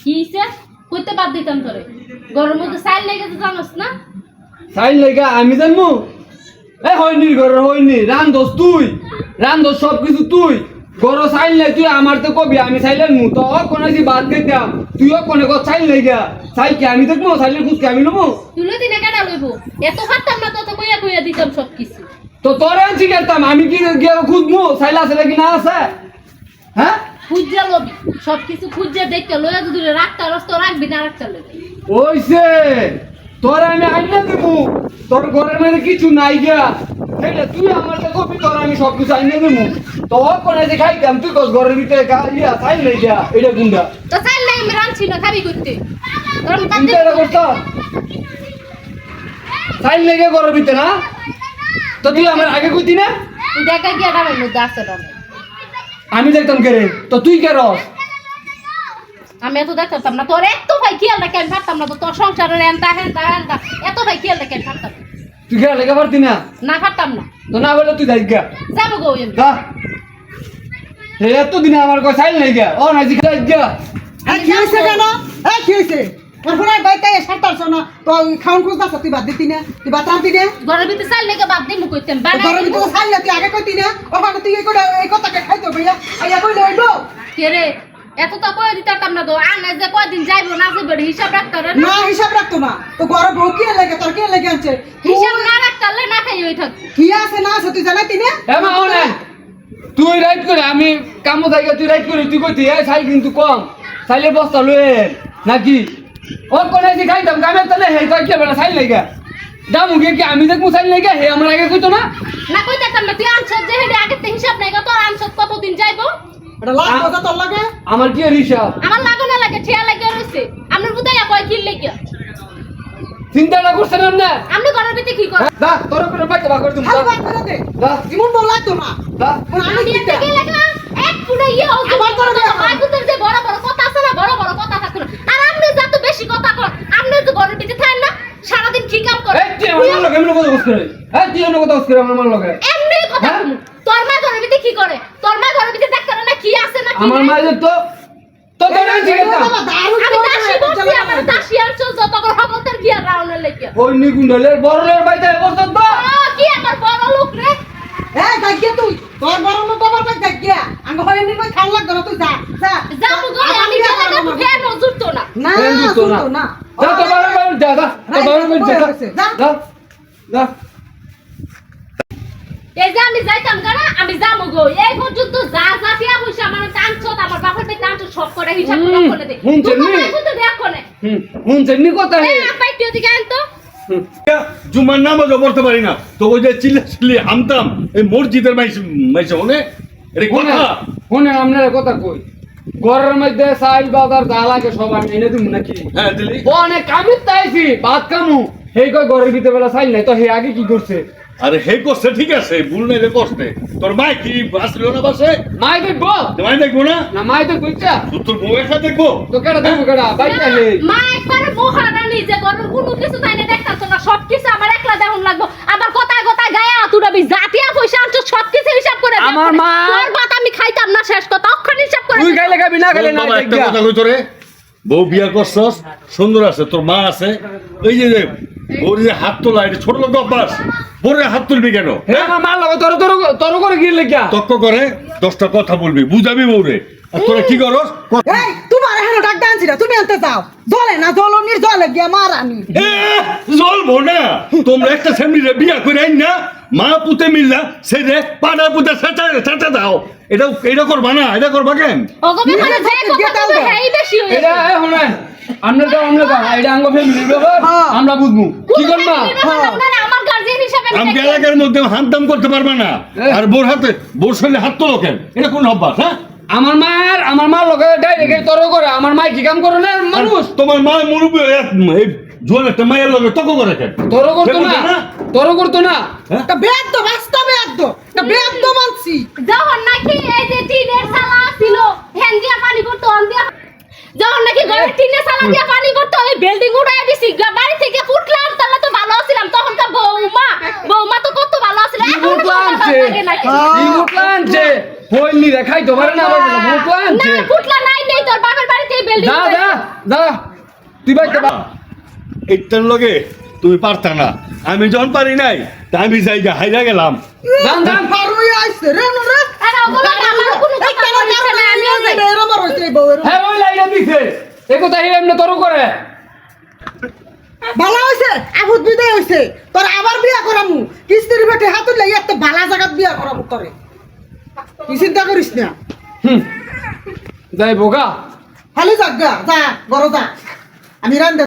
কি হইছে? কইতে বাদ দিতাম তোরে। গরমের মধ্যে সাইল লেগে তো জানোস না? সাইন লেগা আমি জানব এ হয়নি ঘরের হয়নি রান্ধস তুই। রান্ধস সব কিছু তুই। গর সাইন লাই তুই আমার তো কবি আমি সাইলেন মু। তো কোনে যে বাদ দিতাম? তুইও কোনে কো সাইন লেগা। সাই কি আমি দেখব? সাইলেন খুঁজকে আমি নেব? তুলে দিনে কেডা লইব? এত পারতাম না তত কইয়া কইয়া দিতাম সব কিছু তো তোরে আনছি গেতাম আমি কি গিয়ে খুঁজবো সাইল আছে নাকি না আছে? হ্যাঁ? খুঁজে লবি সব কিছু খুঁজে দেখতে লইয়া তো দূরে রাখতে রস্ত রাখবি না রাখতে লইবি ওইসে তোরে আমি আইনা দেবো তোর ঘরের মধ্যে কিছু নাই গিয়া। সেইটা তুই আমার তো কপি তোর আমি সব কিছু আইনা দেবো তো কোনে যে খাইতাম তুই কস ঘরের ভিতরে গা- ইয়া সাইল লাই গিয়া এটা গুন্ডা। তো সাইল লেগে আমি রাঁধছি না খাবি করতে তোর চিন্তা এটা করতো সাইল লেগে ঘরের ভিতরে না? তো তুই আমার আগে কইতি না? তুই দেখা গিয়া ডাবের মধ্যে ডাবে আমি দেখতাম কে রে? তো তুই কে রস? আমি এত দেখতাম না তোর এত ভাই খেয়াল রাখে আমি পারতাম না তো তোর সংসারের এনতা হেনতা হেনতা এত ভাই খেয়াল রাখে আমি পারতাম না। তুই কে লেগে পারতি না? না পারতাম না। তো না বলে তুই যাই গা যাব গো হে এত দিনে আমার কই সাইল নাই গা। ও নাই জিখা গা এই কি হয়েছে কেন? এই কি হয়েছে তারপরে বাইতে সারতারছ না? তো খাউন খুঁজ দাস তুই বাদ দিতি না? তুই বাদ রান্তি না? ঘরের ভিতরে চাল লেগে বাদ দিমু কইতেন। ঘরের ভিতরে খাই না তুই আগে কইতি না? ওখানে তুই এই কথা ভাইয়া আইয়া কইলে হইব? কে রে? এত তো কই দিতাম না তো। আনে যে কয়দিন যাইবো না যাইবো হিসাব রাখতে না না হিসাব রাখতো না তো ঘরে বউ কি লাগে তোর কি লাগে আনছে? হিসাব না রাখতে হলে না খাই কি আছে না আছে তুই জানাইতি না এমা ওনে তুই রাইট করে আমি কামো থাকি তুই রাইট করে তুই কইতি এই সাইল কিন্তু কম। সাইলের বস্তা লয়ে নাকি? ও কোনে যে খাইতাম কামে তাহলে হে কই কে বেটা সাইল লাগা? দামু গে কি আমি দেখমু সাইল লাগা? হে আমার আগে কইতো না? না কই দেখতাম না তুই আনছত যে আগে থেকে হিসাব নাই তোর আনছত কতদিন যাইবো এটা লাখ কথা তোর লাগে আমার কি হিসাব? আমার লাগো না লাগে ঠিয়া লাগে রইছে। আপনার কয় কিল লেগে চিন্তাটা করছেন না আপনি ঘরের ভিতরে কি করেন? দা তোর উপরে বাইতে তুমি বাদ করে দে। দা ইমন বউ লাগতো না। দা কোন আমি এতে এক পুরো ইয়ে হচ্ছে আমার কর। যে বড় বড় কথা আছে না বড় বড় কথা থাকে না। আর আপনি যত বেশি কথা কর আপনি তো ঘরের ভিতরে থাকেন না সারাদিন কি কাম করেন? এই তুই আমার মাল লগে এমন কথা এই তুই এমন কথা আমার লগে? এমনি কথা হ্যাঁ? তোর মা ঘরের ভিতরে কি করে? তোর মা ঘরের ভিতরে না কি আছে না কি আমার নাই? মায়ের তো তো তোর আনছি গেতাম আমি দাসী বলছি আমার দাসী আর চল যত করে হগলতের বিয়ার রাউনের লেগে। ওই নিগুন্ডলের বড়লের বাইতে বসত তো? কি আমার বড় লোক রে? এই গাইয়া তুই। তোর বড় লোক বাবার কাছে গাইয়া আঙ্গ হয়ে নিবে খাওয়া লাগতো না তুই যা যা। যাব গো আমি গেলে তো না। ফের নজুরতো না। না ফ্যান জুতো না। যা তো বাবার যা যা তো বাবার যা। যা। যা যা। এই যে আমি যাইতাম আমি যাব গো। এই পর্যন্ত যা যা টিয়া পয়সা আমার টানছো আমার বাপের পেট টানছো সব করে হিসাব করে হুম, দে হুম, তুই তো দেখ হুম কথা হে। আপাই তুই দিকে জুমার নামাজও পড়তে পারি না। তো ওই যে চিল্লা চিল্লি হামতাম এই মসজিদের মাইস মাইসে মনে? কথা? কোনে আপনার কথা কই? ঘরের মধ্যে সাইল বাজার যা লাগে সব আমি এনে দিব নাকি? হ্যাঁ দিলি। অনেক কামিত তাইছি ভাত কামু। হেই কই ঘরের ভিতরে বেলা সাইল নাই তো হে আগে কি করছে? আরে হে করছে ঠিক আছে ভুল নাই রে করছে তোর মা কি আসলো না বাসে? মাই দেখব? মাই দেখব না? না মাই তো কইছা। তোর বউ একা দেখব? তো কেডা দেখব কেডা? বাইটা হে মা একবারে মহারানী যে গরুর কোনো কিছু তাই না দেখতাছ না সব কিছু আমার একলা দেখন লাগবো। আবার কথায় কথায় গায়ে আতুরাবি জাতিয়া পয়সা আনছো সব কিছু হিসাব করে আমার মা- তোর ভাত আমি খাইতাম না শেষ কথা অক্ষণ হিসাব করে তুই। গাইলে খাবি না গাইলে না একটা। কথা কই তোরে বউ বিয়া করছস সুন্দর আছে তোর মা আছে। এই যে যে হাত তোলা এটা ছোট লোক অভ্যাস। বোরে হাত তুলবি কেন? আমার মার লাগে তোর তোর তোর করে গিয়ে লেগা? তক্ক করে দশটা কথা বলবি বুঝাবি বউরে। আর তোরা কি করস? এই তোমার এখানে ডাক আনছি না তুমি আনতে যাও। জলে না জল নির জলে গিয়া মারানি এ, না। তোমরা একটা ফ্যামিলিরে বিয়া করে আইন না মা পুতে মিললা সেই যে পাড়া পুতে সেটা সেটা দাও। এটা এটা করবা না এটা করবা কেন? ওগো যে দিয়ে কথা দাও। বলবে দাও। হেই বেশি এটা এ আমরা তো আমরা তো এটা আঙ্গ ফ্যামিলির ব্যাপার। আমরা বুঝব। কি করবা? আমার গার্জিয়ান হিসাবে আমি এলাকার মধ্যে হাত দাম করতে পারবা না। আর আর বোর হাতে বোর শরীরে হাত তোলো কেন? এটা কোন অভ্যাস হ্যাঁ? আমার মায়ের আমার মা লগে ডাইরেক্ট তর করে আমার মা কি কাম করে না? মানুষ। তোমার মা মুরুবি জোয়ান একটা মায়ের লগে তক করে কেন? তর করতো না? তর করতো না? একটা বেদ তো বেদ্য একটা বেদ্য মানছি যখন নাকি এই যে টিনের সালা ছিল হ্যান দিয়া পানি পড়তো অন দিয়া যখন নাকি ঘরে টিনের সালা দিয়া পানি পড়তো এই বিল্ডিং উড়াই দিছি গা- বাড়ি থেকে ফুটলাম তাহলে তো ভালো ছিলাম তখন তো বৌমা বৌমা তো কত ভালো ছিল কি এখন মুখলা আনছে নাকি হ্যাঁ। আনছে দেখাই তো পারে না মুখলা না আনছে ফুটলা নাই নেই তোর বাপের বাড়িতে বিল্ডিং যা যা যা। তুই বাইতে বা এটার লগে তুমি পারতা না। আমি জন পারি নাই তা আমি জায়গা হাইরা গেলাম। যান, যান। পারুই আইছে রে না রে আর ওগুলো আমার কোনো কথা বলছে না আমিও যাই। এরম আর হইছে এই বউয়ের। হ্যাঁ ওই লাইনে দিছে। এ কথা হিরাম না তোর করে। ভালো হইছে আবুদ বিদায় হইছে তোর আবার বিয়া করামু। কিস্তির বেটে হাতুর লাগি একটা বালা জায়গাত বিয়া করামু তোরে। তুই চিন্তা করিস না। হুম। যাই বোগা। খালি যাক গা যা বড় যা। আমি রান্ধে